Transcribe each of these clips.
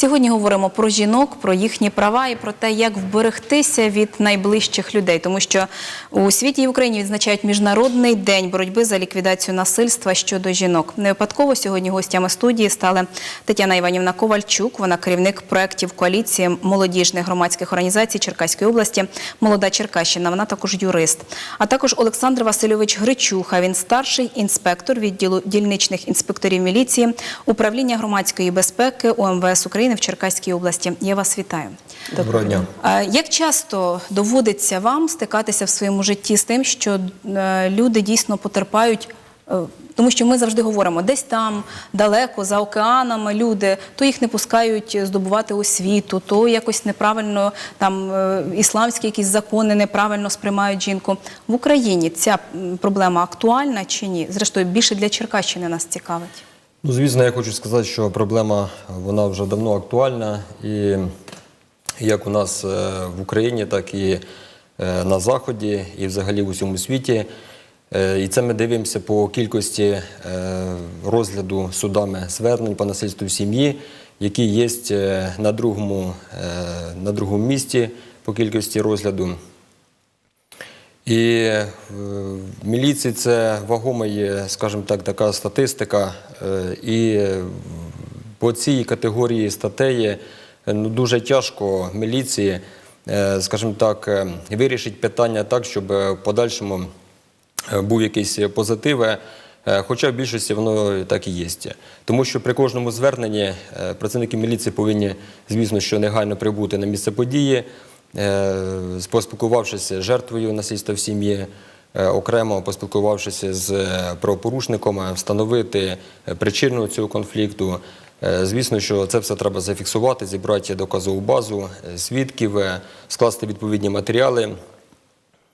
Сьогодні говоримо про жінок, про їхні права і про те, як вберегтися від найближчих людей, тому що у світі і Україні відзначають міжнародний день боротьби за ліквідацію насильства щодо жінок. Не випадково сьогодні гостями студії стали Тетяна Іванівна Ковальчук. Вона керівник проєктів коаліції молодіжних громадських організацій Черкаської області, молода Черкащина. Вона також юрист. А також Олександр Васильович Гричуха. Він старший інспектор відділу дільничних інспекторів міліції управління громадської безпеки УМВС України в Черкаській області. Я вас вітаю. Доброго дня. Як часто доводиться вам стикатися в своєму житті з тим, що е, люди дійсно потерпають? е, Тому що ми завжди говоримо, десь там далеко за океанами люди, то їх не пускають здобувати освіту, то якось неправильно там е, ісламські якісь закони неправильно сприймають жінку. В Україні ця проблема актуальна чи ні? Зрештою, більше для Черкащини нас цікавить. Ну, звісно, я хочу сказати, що проблема вона вже давно актуальна, і як у нас е, в Україні, так і е, на Заході, і взагалі в усьому світі. Е, І це ми дивимося по кількості розгляду судами звернень по насильству сім'ї, які є на другому, на другому місці по кількості розгляду. І е, в міліції це вагома є, скажімо так, така статистика. Е, І по цій категорії статей е, ну, дуже тяжко міліції, скажімо так, вирішити питання так, щоб в подальшому був якийсь позитив. Хоча в більшості воно так і є. Тому що при кожному зверненні працівники міліції повинні, звісно, що негайно прибути на місце події, поспілкувавшись з жертвою насильства в сім'ї, е, окремо поспілкувавшися з е, правопорушником, е, встановити е, причину цього конфлікту. Е, Звісно, що це все треба зафіксувати, зібрати доказову базу, е, свідків, е, скласти відповідні матеріали.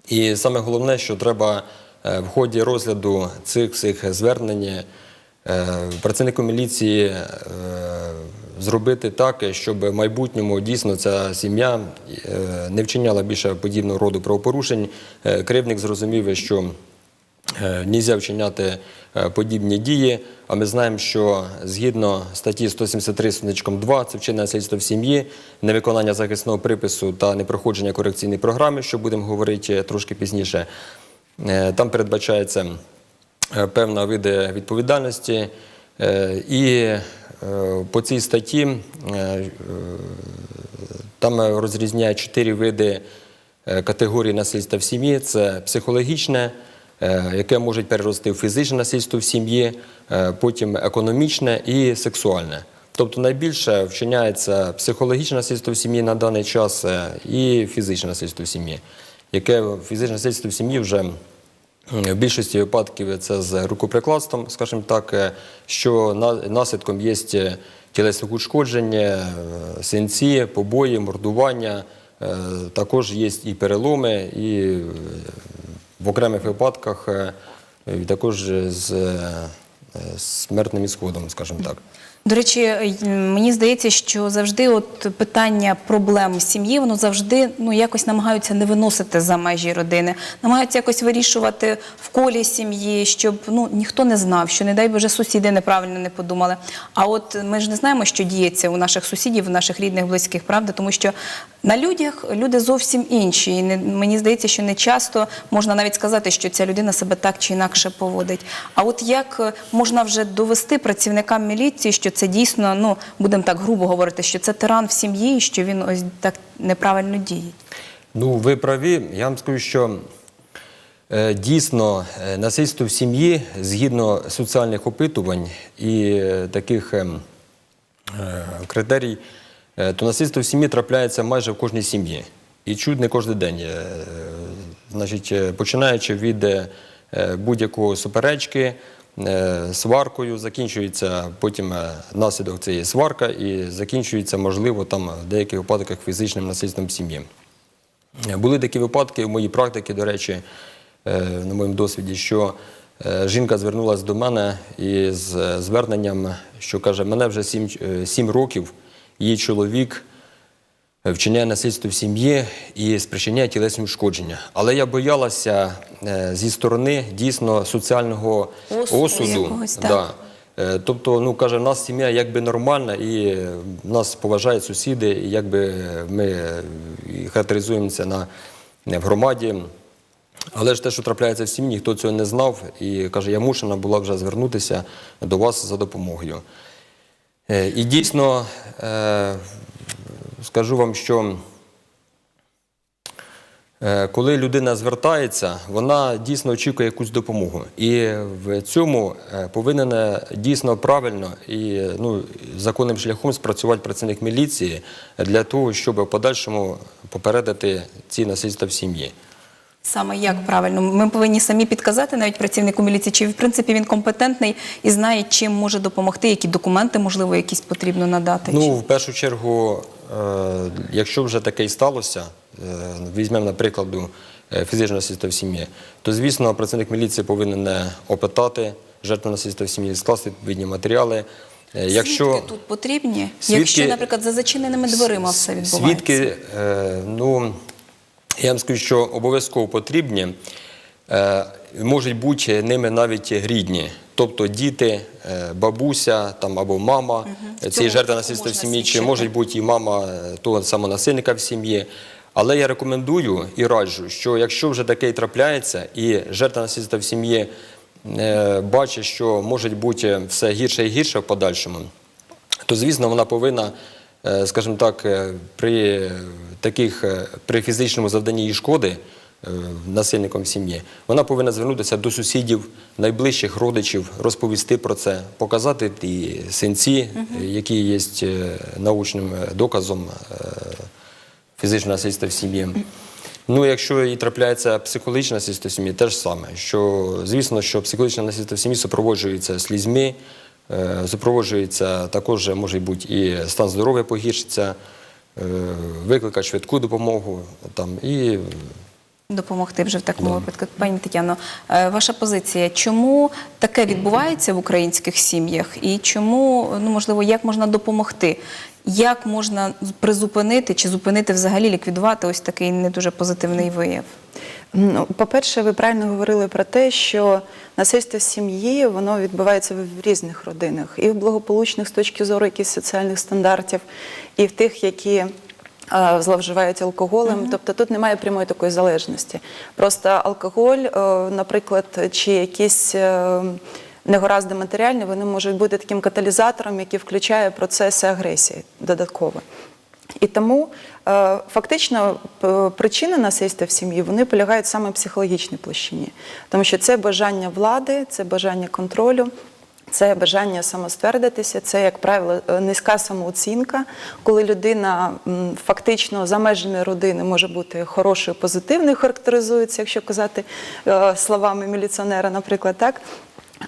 І саме головне, що треба е, в ході розгляду цих звернень е, працівнику міліції е, зробити так, щоб в майбутньому дійсно ця сім'я е, не вчиняла більше подібного роду правопорушень. Е, Кривник зрозумів, що Е, Нельзя вчиняти подібні дії, а ми знаємо, що згідно статті 173 значком 2 це вчинення насильства в сім'ї, невиконання захисного припису та непроходження корекційної програми, що будемо говорити трошки пізніше. Там передбачається певна види відповідальності. Е, І е, по цій статті е, там розрізняють чотири види категорії насильства в сім'ї: це психологічне, яке може перерости в фізичне насильство в сім'ї, потім економічне і сексуальне. Тобто найбільше вчиняється психологічне насильство в сім'ї на даний час і фізичне насильство в сім'ї, яке фізичне насильство в сім'ї вже в більшості випадків це з рукоприкладством, скажімо так, е, що на- наслідком є тілесне ушкодження, е, синці, побої, мордування, е, також є і переломи, і е, в окремих випадках е, також з е, смертним ісходом, скажімо так. До речі, е, мені здається, що завжди от питання проблем сім'ї, воно завжди ну якось намагаються не виносити за межі родини, намагаються якось вирішувати в колі сім'ї, щоб ну ніхто не знав, що не дай Боже сусіди неправильно не подумали. А от ми ж не знаємо, що діється у наших сусідів, у наших рідних, близьких, правда, тому що на людях люди зовсім інші. І не, мені здається, що не часто можна навіть сказати, що ця людина себе так чи інакше поводить. А от як е, можна вже довести працівникам міліції, що це дійсно, ну будемо так грубо говорити, що це тиран в сім'ї, що він ось так неправильно діє. Ну, ви праві. Я вам скажу, що е, дійсно е, насильство в сім'ї згідно соціальних опитувань і е, таких ем, е, критерій, е, то насильство в сім'ї трапляється майже в кожній сім'ї. І чуть не кожен день. Е, Значить, е, починаючи від е, будь-якого суперечки, е, сваркою, закінчується потім е, наслідок цієї сварка і закінчується, можливо, там в деяких випадках фізичним насильством сім'ї. Були такі випадки в моїй практиці, до речі, е, на моєму досвіді, що е, жінка звернулася до мене із е, зверненням, що каже, мене вже сім, е, сім років, її чоловік вчиняє насильство в сім'ї і спричиняє тілесні ушкодження. Але я боялася е, зі сторони дійсно соціального Осуду осуду. якогось, так. да. Е, Тобто, ну каже, в нас сім'я якби нормальна, і е, нас поважають сусіди, і якби ми е, характеризуємося на в громаді. Але ж те, що трапляється в сім'ї, ніхто цього не знав, і каже, я мушена була вже звернутися до вас за допомогою. Е, І дійсно е, скажу вам, що е, коли людина звертається, вона дійсно очікує якусь допомогу. І в цьому е, повинен дійсно правильно і ну, законним шляхом спрацювати працівник міліції для того, щоб в подальшому попередити ці насильства в сім'ї. Саме як правильно? Ми повинні самі підказати навіть працівнику міліції, чи в принципі він компетентний і знає, чим може допомогти, які документи, можливо, якісь потрібно надати. Ну, Чи- в першу чергу, якщо вже таке і сталося, е, візьмемо, наприклад, е, фізичне насильство в сім'ї, то, звісно, працівник міліції повинен е, опитати жертву насильства в сім'ї, скласти відповідні матеріали. Е, Якщо Свідки тут потрібні, Свідки- якщо, наприклад, за зачиненими дверима все відбувається. Свідки, е, ну, я вам скажу, що обов'язково потрібні, е, можуть бути ними навіть рідні. Тобто діти, е, бабуся там, або мама. В цієї жертви насильства в сім'ї, чи може бути і мама е, того самого насильника в сім'ї. Але я рекомендую і раджу, що якщо вже таке і трапляється, і жертва насильства в сім'ї е, бачить, що може бути все гірше і гірше в подальшому, то звісно вона повинна, е, скажімо так, е, при таких е, при фізичному завданні їй шкоди е, насильником в сім'ї, вона повинна звернутися до сусідів, найближчих родичів, розповісти про це, показати ті синці, е, які є е, научним е, доказом е, фізичного насильства в сім'ї. Ну, якщо і трапляється психологічне насильство в сім'ї, теж саме. Що, звісно, що психологічне насильство в сім'ї супроводжується слізьми, е, супроводжується також, може бути, і стан здоров'я погіршиться, е, викликати швидку допомогу там, і допомогти вже в такому випадку. Пані Тетяно, е, ваша позиція, чому таке відбувається в українських сім'ях і чому, ну можливо, як можна допомогти? Як можна призупинити чи зупинити взагалі ліквідувати ось такий не дуже позитивний вияв? Ну, по-перше, ви правильно говорили про те, що насильство в сім'ї воно відбувається в різних родинах, і в благополучних з точки зору якихось соціальних стандартів, і в тих, які зловживають алкоголем. Тобто тут немає прямої такої залежності. Просто алкоголь, е, наприклад, чи якісь. е, Негаразди матеріальні, вони можуть бути таким каталізатором, який включає процеси агресії додатково. І тому е, фактично причини насильства в сім'ї вони полягають саме в психологічній площині, тому що це бажання влади, це бажання контролю. Це бажання самоствердитися, це, як правило, е, низька самооцінка, коли людина фактично за межами родини може бути хорошою, позитивною, характеризується, якщо казати е, словами міліціонера, наприклад, так.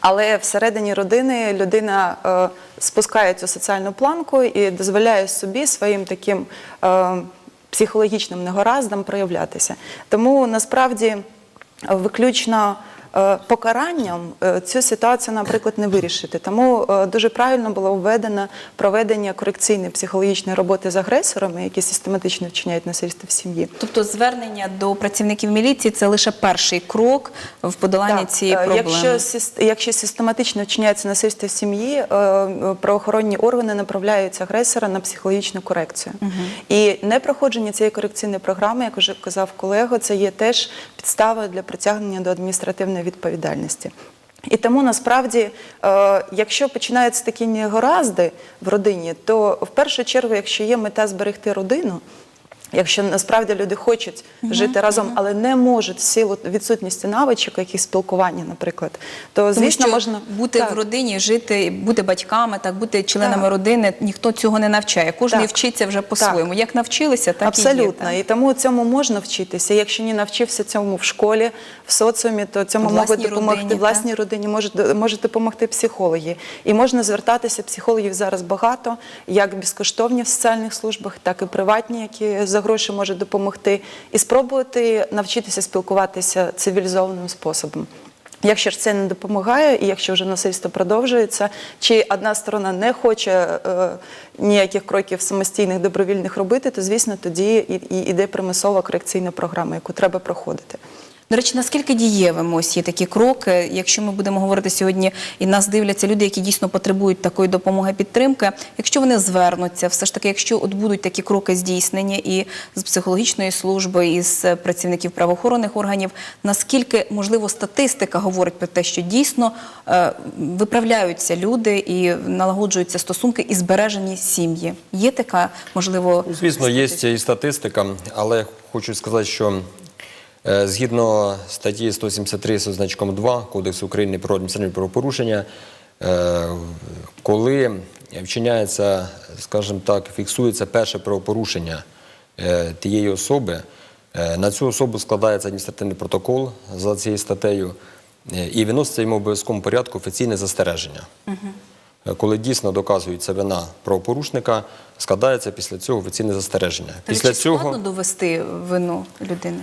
Але всередині родини людина е, спускає цю соціальну планку і дозволяє собі своїм таким психологічним негараздам проявлятися. Тому насправді виключно покаранням е, цю ситуацію, наприклад, не вирішити. Тому е, дуже правильно було введено проведення корекційної психологічної роботи з агресорами, які систематично вчиняють насильство в сім'ї. Тобто звернення до працівників міліції це лише перший крок в подоланні цієї е, проблеми. Якщо, якщо систематично вчиняється насильство в сім'ї, е, е, правоохоронні органи направляють агресора на психологічну корекцію. І непроходження цієї корекційної програми, як вже казав колега, це є теж підставою для притягнення до адміністративної відповідальності. І тому насправді, е, якщо починаються такі негаразди в родині, то в першу чергу, якщо є мета зберегти родину, Якщо насправді люди хочуть жити разом, але не можуть в силу відсутності навичок, яких спілкування, наприклад, то Тому звісно що можна бути Так. в родині, жити, бути батьками, так бути членами Так. родини. Ніхто цього не навчає. Кожен Так. вчиться вже по-своєму. Як навчилися, так Абсолютно, і є. і тому цьому можна вчитися. Якщо не навчився цьому в школі, в соціумі, то цьому можуть допомогти родині, власній родині, можуть, можуть допомогти психологи. І можна звертатися, психологів зараз багато, як безкоштовні в соціальних службах, так і приватні, які за гроші може допомогти, і спробувати навчитися спілкуватися цивілізованим способом. Якщо ж це не допомагає, і якщо вже насильство продовжується, чи одна сторона не хоче е, ніяких кроків самостійних добровільних робити, то звісно тоді і, і іде примусова корекційна програма, яку треба проходити. До речі, наскільки дієвими ось є такі кроки, якщо ми будемо говорити сьогодні, і нас дивляться люди, які дійсно потребують такої допомоги підтримки, якщо вони звернуться, все ж таки, якщо от будуть такі кроки здійснені і з психологічної служби, і з працівників правоохоронних органів, наскільки можливо статистика говорить про те, що дійсно е, виправляються люди і налагоджуються стосунки і збережені сім'ї? Є така можливо? Звісно, є і статистика, але хочу сказати, що згідно статті 173 зі значком 2 Кодексу України про адміністративні правопорушення, е, коли вчиняється, скажімо так, фіксується перше правопорушення е, тієї особи, е, на цю особу складається адміністративний протокол за цією статтею е, і виноситься йому в обов'язковому порядку офіційне застереження. Е, Коли дійсно доказується вина правопорушника, складається після цього офіційне застереження. Після речі, цього складно довести вину людини.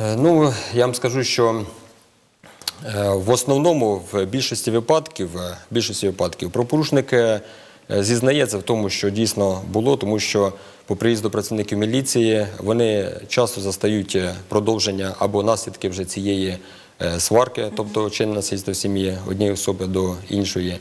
Е, Ну, я вам скажу, що е, в основному в більшості випадків, е, в більшості випадків правопорушник е, зізнається в тому, що дійсно було, тому що по приїзду працівників міліції вони часто застають е, продовження або наслідки вже цієї е, сварки, тобто чинне насильство сім'ї однієї особи до іншої.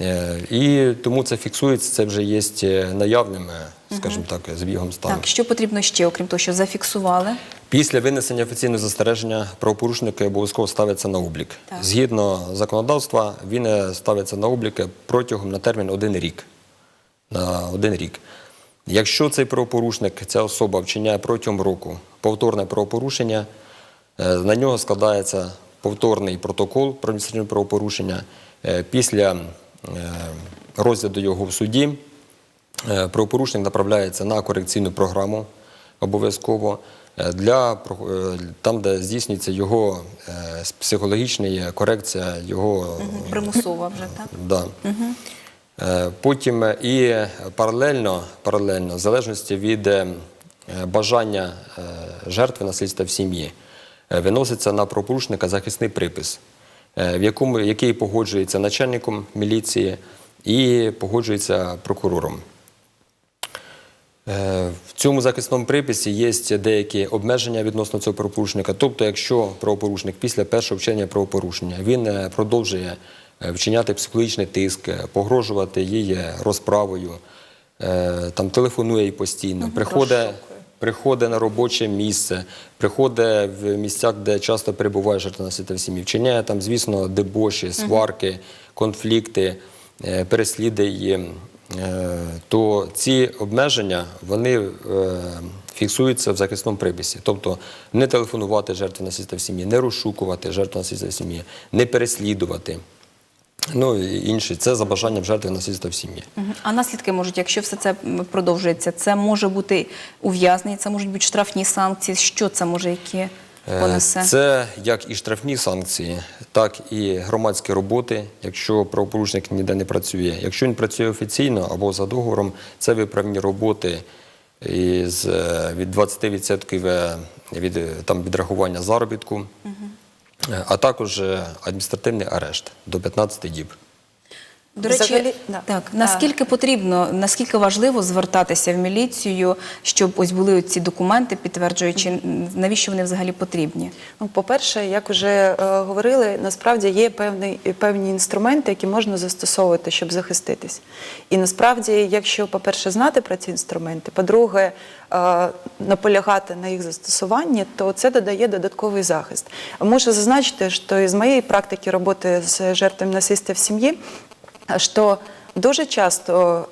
Е, І тому це фіксується, це вже є е, наявним, е, скажімо так, збігом стану. Так, що потрібно ще, окрім того, що зафіксували? Після винесення офіційного застереження правопорушники обов'язково ставляться на облік. Так. Згідно законодавства, він е, ставиться на облік протягом на термін один рік. На один рік. Якщо цей правопорушник, ця особа вчиняє протягом року повторне правопорушення, на нього складається повторний протокол про адміністративне правопорушення. Після розгляду його в суді Е, правопорушник направляється на корекційну програму обов'язково е, для е, там, де здійснюється його е, психологічна корекція, його Примусово вже, так? да. Е, Потім е, і паралельно, паралельно, в залежності від е, бажання е, жертви насильства в сім'ї, е, виноситься на правопорушника захисний припис, е, в якому, який погоджується начальником міліції і погоджується прокурором. Е, В цьому захисному приписі є деякі обмеження відносно цього правопорушника. Тобто, якщо правопорушник після першого вчинення правопорушення він е, продовжує е, вчиняти психологічний тиск, е, погрожувати е, розправою, е, там телефонує їй постійно, приходить, приходить на робоче місце, приходить в місця, де часто перебуває жертва насильства в сім'ї, вчиняє там, звісно, дебоші, сварки, конфлікти, е, переслідує її. Е, то ці обмеження вони е, фіксуються в захисному приписі. Тобто не телефонувати жертві насильства в сім'ї, не розшукувати жертву насильства в сім'ї, не переслідувати. Ну і інші це за бажанням жертви насильства в сім'ї. А наслідки можуть, якщо все це продовжується, це може бути ув'язнення, це можуть бути штрафні санкції. Що це може, які Е, понесе? Це як і штрафні санкції, так і громадські роботи, якщо правопорушник ніде не працює. Якщо він працює офіційно або за договором, це виправні роботи із, е, від 20% е, від там, відрахування заробітку, Е, а також е, адміністративний арешт до 15 діб. До речі, Взагалі, да. так наскільки потрібно, наскільки важливо звертатися в міліцію, щоб ось були ці документи, підтверджуючи, навіщо вони взагалі потрібні? Ну, по-перше, як вже е, говорили, насправді є певні, певні інструменти, які можна застосовувати, щоб захиститись. І насправді, якщо, по-перше, знати про ці інструменти, по-друге, е, наполягати на їх застосуванні, то це додає додатковий захист. Можу зазначити, що із моєї практики роботи з жертвами насильства в сім'ї, що дуже часто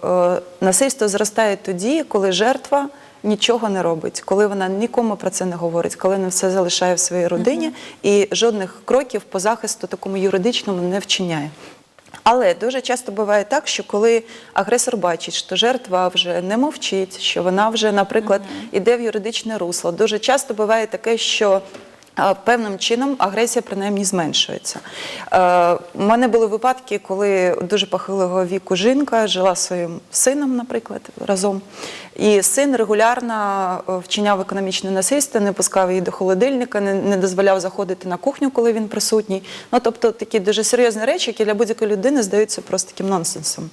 е, насильство зростає тоді, коли жертва нічого не робить, коли вона нікому про це не говорить, коли вона все залишає в своїй родині і жодних кроків по захисту такому юридичному не вчиняє. Але дуже часто буває так, що коли агресор бачить, що жертва вже не мовчить, що вона вже, наприклад, іде в юридичне русло, дуже часто буває таке, що Певним чином агресія принаймні зменшується. Е, У мене були випадки, коли дуже похилого віку жінка жила своїм сином, наприклад, разом. І син регулярно е, вчиняв економічне насильство, не пускав її до холодильника, не, не дозволяв заходити на кухню, коли він присутній. Ну тобто такі дуже серйозні речі, які для будь-якої людини здаються просто таким нонсенсом.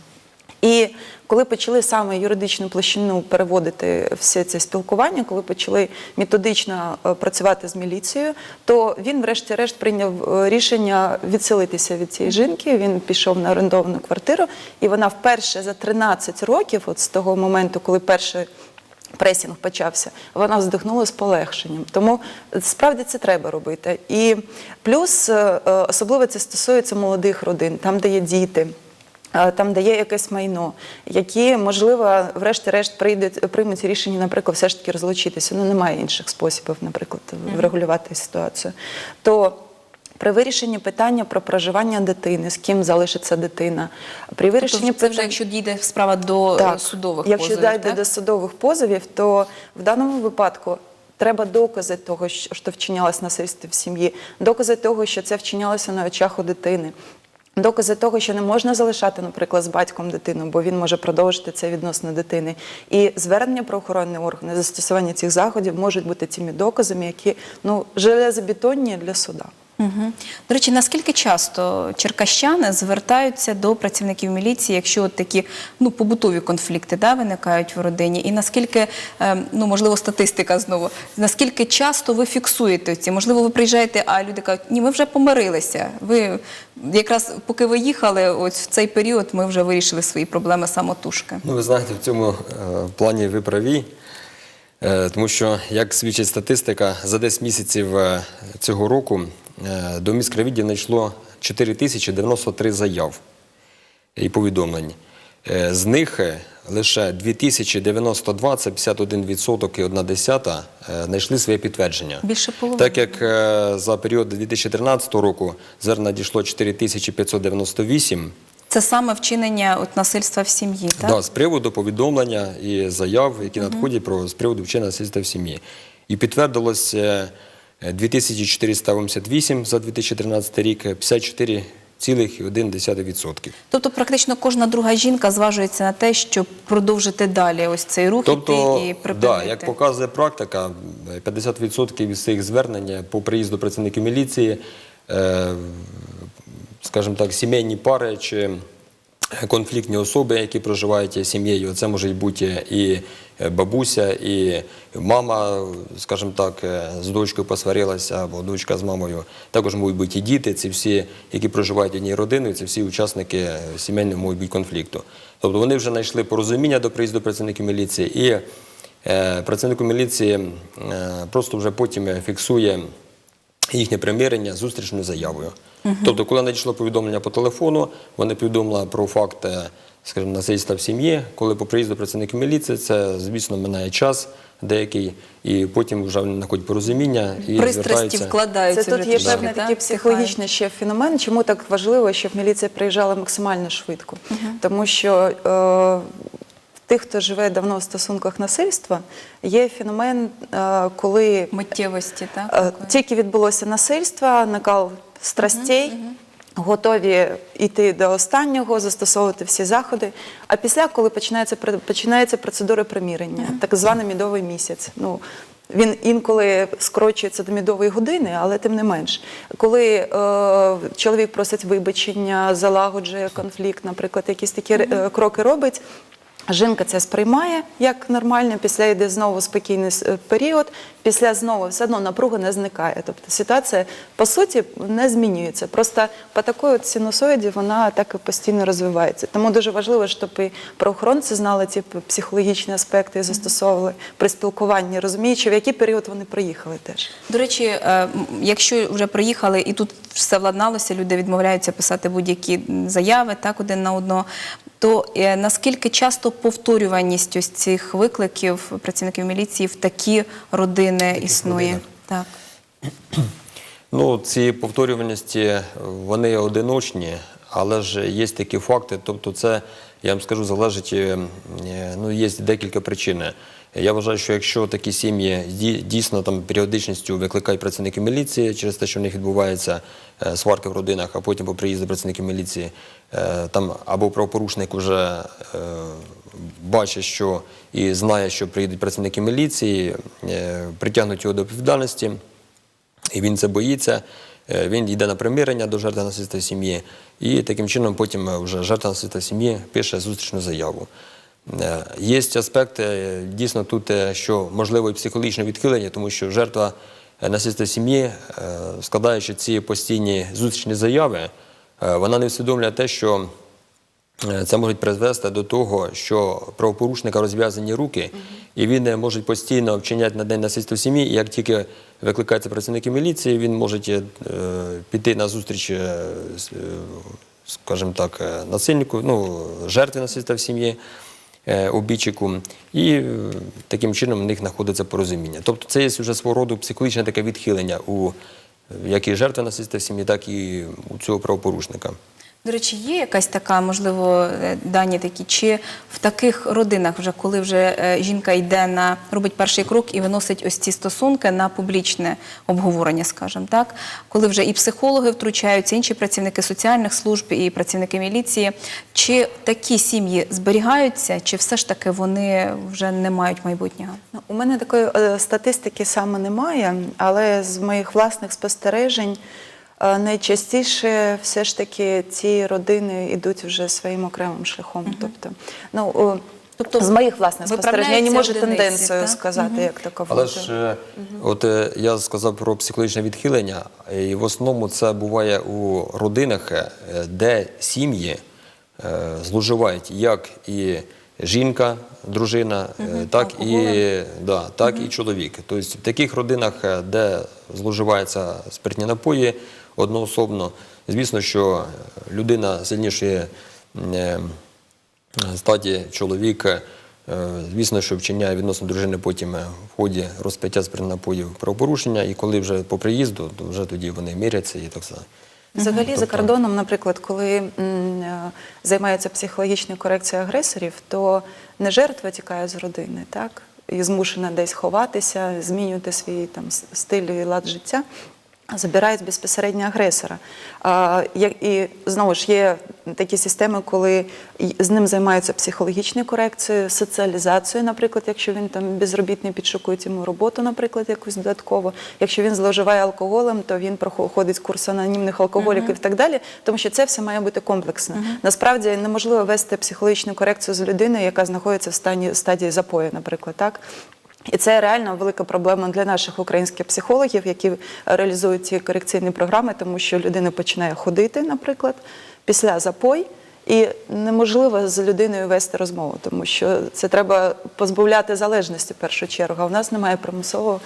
І коли почали саме юридичну площину переводити все це спілкування, коли почали методично е, працювати з міліцією, то він, врешті-решт, прийняв е, рішення відселитися від цієї жінки. Він пішов на орендовану квартиру, і вона вперше за 13 років, от з того моменту, коли перший пресінг почався, вона вздихнула з полегшенням. Тому е, справді це треба робити. І плюс особливо це стосується молодих родин, там, де є діти. Е, Там, де є якесь майно, які, можливо, врешті-решт прийдуть, приймуть рішення, наприклад, все ж таки розлучитися. Ну, немає інших способів, наприклад, врегулювати ситуацію. То при вирішенні питання про проживання дитини, з ким залишиться дитина, при вирішенні Тобто це вже якщо дійде справа до е, так. судових Якщо позовів, дійде до судових позовів, то в даному випадку треба докази того, що що вчинялось насильство в сім'ї, докази того, що це вчинялося на очах у дитини. Докази того, що не можна залишати, наприклад, з батьком дитину, бо він може продовжити це відносно дитини. І звернення про правоохоронні органи, застосування цих заходів можуть бути тими доказами, які ну железобетонні для суда. Угу. До речі, наскільки часто черкащани звертаються до працівників міліції, якщо от такі ну, побутові конфлікти да, виникають в родині? І наскільки, ем, ну, можливо, статистика знову, наскільки часто ви фіксуєте ці? Можливо, ви приїжджаєте, а люди кажуть, ні, ми вже помирилися. Ви якраз поки ви їхали, ось в цей період ми вже вирішили свої проблеми самотужки. Ну, ви знаєте, в цьому е, плані ви праві, е, тому що, як свідчить статистика, за 10 місяців е, цього року до міськравіддів знайшло 4093 заяв і повідомлень. Е, З них е, лише 2092, це 51% і 1 десята, е, знайшли своє підтвердження. Більше половини. Так як е, за період 2013 року звернень надійшло 4598, Це саме вчинення от, насильства в сім'ї, так? Да, з приводу повідомлення і заяв, які надходять про з приводу вчинення насильства в сім'ї. І підтвердилось е, 2488 за 2013 рік, 54,1%. Тобто практично кожна друга жінка зважується на те, щоб продовжити далі ось цей рух Тобто, іти і да, припинити. як показує практика, 50% із цих звернень по приїзду працівників міліції, е, скажімо так, сімейні пари чи конфліктні особи, які проживають сім'єю, це може бути і бабуся, і мама, скажімо так, е, з дочкою посварилася, або дочка з мамою. Також можуть бути і діти, це всі, які проживають однією родиною, це всі учасники сімейного можуть бути конфлікту. Тобто вони вже знайшли порозуміння до приїзду працівників міліції, і е, працівник міліції е, просто вже потім фіксує їхнє примирення зустрічною заявою. Тобто, коли надійшло повідомлення по телефону, вони повідомили про факт, е, скажімо, насильства в сім'ї. Коли по приїзду працівників міліції, це, звісно, минає час деякий, і потім вже вони знаходять порозуміння і Пристрасті вкладаються Це тут є трішки, певний так, такий психологічний ще феномен. Чому так важливо, щоб міліція приїжджала максимально швидко? Тому що е, в тих, хто живе давно в стосунках насильства, є феномен, е, коли миттєвості, так? е, тільки відбулося насильство, накал страстей. Готові йти до останнього, застосовувати всі заходи. А після, коли починається починається процедура примірення, так званий мідовий місяць. Ну він інколи скорочується до мідової години, але тим не менш, коли е, чоловік просить вибачення, залагоджує конфлікт, наприклад, якісь такі е, кроки робить. Жінка це сприймає як нормально, після йде знову спокійний період, після знову все одно напруга не зникає. Тобто ситуація по суті не змінюється. Просто по такої от синусоїді вона так і постійно розвивається. Тому дуже важливо, щоб і правоохоронці знали ці психологічні аспекти і застосовували при спілкуванні, розуміючи, в який період вони приїхали теж. До речі, е, якщо вже приїхали і тут все владналося, люди відмовляються писати будь-які заяви так один на одного. То е, наскільки часто повторюваність ось цих викликів працівників міліції в такі родини існує? родинах. Так. Ну, ці повторюваності, вони одиночні, але ж є такі факти. Тобто, це, я вам скажу, залежить, е, ну, є декілька причин. Я вважаю, що якщо такі сім'ї дійсно там періодичністю викликають працівники міліції через те, що в них відбуваються е, сварки в родинах, а потім по приїзду працівників міліції, е, там або правопорушник вже е, бачить, що і знає, що приїдуть працівники міліції, притягнуть його до відповідальності і він це боїться. він йде на примирення до жертви насильства сім'ї, і таким чином потім вже жертва насильства сім'ї пише зустрічну заяву. Е, Є аспекти е, дійсно тут, е, що можливо і психологічне відхилення, тому що жертва насильства сім'ї, складаючи ці постійні зустрічні заяви, вона не усвідомлює те, що Це може призвести до того, що правопорушника розв'язані руки, і він може постійно вчиняти на день насильства сім'ї. І як тільки викликаються працівники міліції, він може піти на зустріч, скажімо так, насильнику, ну, жертві насильства в сім'ї, е, і е, таким чином в них знаходиться порозуміння. Тобто це є вже свого роду психологічне таке відхилення у як і жертви насильства в сім'ї, так і у цього правопорушника. До речі, є якась така, можливо, е, дані такі, чи в таких родинах, вже коли вже е, жінка йде на робить перший крок і виносить ось ці стосунки на публічне обговорення, скажімо так, коли вже і психологи втручаються, інші працівники соціальних служб і працівники міліції, чи такі сім'ї зберігаються, чи все ж таки вони вже не мають майбутнього? Ну, У мене такої е, статистики саме немає, але з моїх власних спостережень найчастіше все ж таки ці родини йдуть вже своїм окремим шляхом. Тобто, ну, Тобто з моїх власних спостережень я не можу одиниці, тенденцію так? сказати, як такову. Але ж е, от е, я сказав про психологічне відхилення, і в основному це буває у родинах, е, де сім'ї е, зловживають як і жінка, дружина, е, так і, да, так і чоловік. Тобто в таких родинах, е, де зловживаються спиртні напої одноособно, звісно, що людина сильнішої е, статі чоловіка, е, звісно, що вчиняє відносно дружини потім е, в ході розпиття з напоїв правопорушення, і коли вже по приїзду, то вже тоді вони миряться і так само. Взагалі, за Тобто- кордоном, наприклад, коли м, займається психологічною корекцією агресорів, то не жертва тікає з родини, так? І змушена десь ховатися, змінювати свій там стиль і лад життя. Забирають безпосередньо агресора. І знову ж є такі системи, коли з ним займаються психологічною корекцією, соціалізацією, наприклад, якщо він там безробітний, підшукують йому роботу, наприклад, якусь додатково. Якщо він зловживає алкоголем, то він проходить курс анонімних алкоголіків і так далі, тому що це все має бути комплексно. Насправді неможливо вести психологічну корекцію з людиною, яка знаходиться в стані стадії запою, наприклад, так. І це реально велика проблема для наших українських психологів, які реалізують ці корекційні програми, тому що людина починає ходити, наприклад, після запой, і неможливо з людиною вести розмову, тому що це треба позбавляти залежності в першу чергу. В нас немає примусового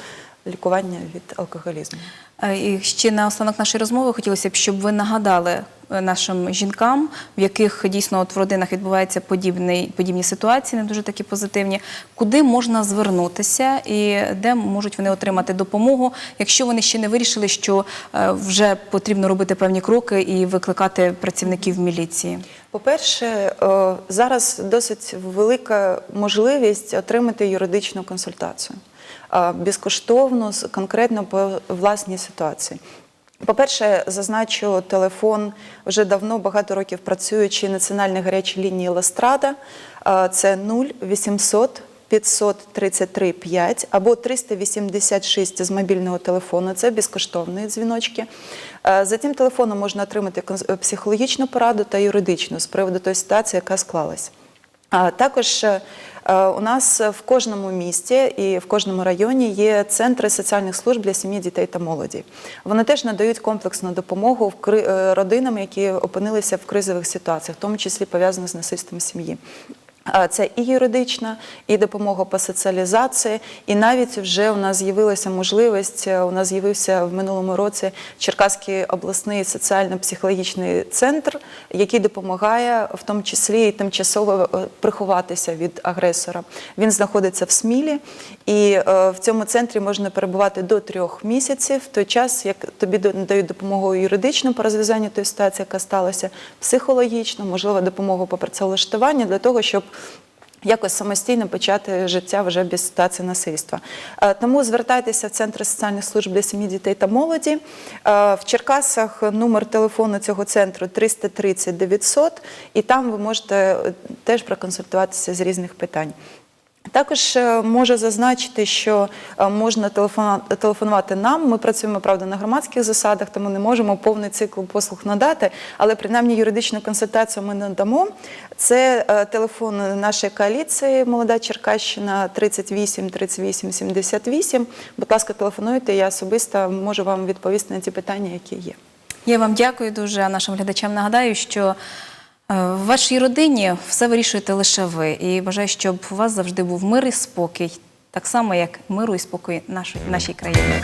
лікування від алкоголізму. Е, І ще на останок нашої розмови хотілося б, щоб ви нагадали нашим жінкам, в яких дійсно от в родинах відбуваються подібні, подібні ситуації, не дуже такі позитивні, куди можна звернутися і де можуть вони отримати допомогу, якщо вони ще не вирішили, що е, вже потрібно робити певні кроки і викликати працівників міліції. По-перше, е, зараз досить велика можливість отримати юридичну консультацію е, безкоштовно, конкретно по власній ситуації. По-перше, зазначу, телефон вже давно багато років працюючи національні гарячі лінії Ластрада. Це 0800 533 5 або 386 з мобільного телефону. Це безкоштовні дзвіночки. За цим телефоном можна отримати психологічну пораду та юридичну з приводу тої ситуації, яка склалась. Також е, у нас в кожному місті і в кожному районі є центри соціальних служб для сім'ї, дітей та молоді. Вони теж надають комплексну допомогу е, родинам, які опинилися в кризових ситуаціях, в тому числі пов'язаних з насильством сім'ї. Це і юридична, і допомога по соціалізації, і навіть вже у нас з'явилася можливість. е, У нас з'явився в минулому році Черкаський обласний соціально-психологічний центр, який допомагає в тому числі і тимчасово е, приховатися від агресора. Він знаходиться в Смілі, і е, в цьому центрі можна перебувати до трьох місяців. В той час, як тобі надають допомогу юридичну по розв'язанню тої ситуації, яка сталася, психологічну, можливо, допомогу по працевлаштуванню для того, щоб якось самостійно почати життя вже без ситуації насильства. Е, Тому звертайтеся в Центр соціальних служб для сім'ї, дітей та молоді. Е, В Черкасах номер телефону цього центру 330 900, і там ви можете е, теж проконсультуватися з різних питань. Також е, можу зазначити, що е, можна телефонувати нам. Ми працюємо правда на громадських засадах, тому не можемо повний цикл послуг надати, але принаймні юридичну консультацію ми надамо. Це е, телефон нашої коаліції Молода Черкащина 38 38 78. Будь ласка, телефонуйте. Я особисто можу вам відповісти на ті питання, які є. Я вам дякую дуже. А нашим глядачам нагадаю, що в вашій родині все вирішуєте лише ви. І бажаю, щоб у вас завжди був мир і спокій, так само як миру і спокій нашої нашій країні.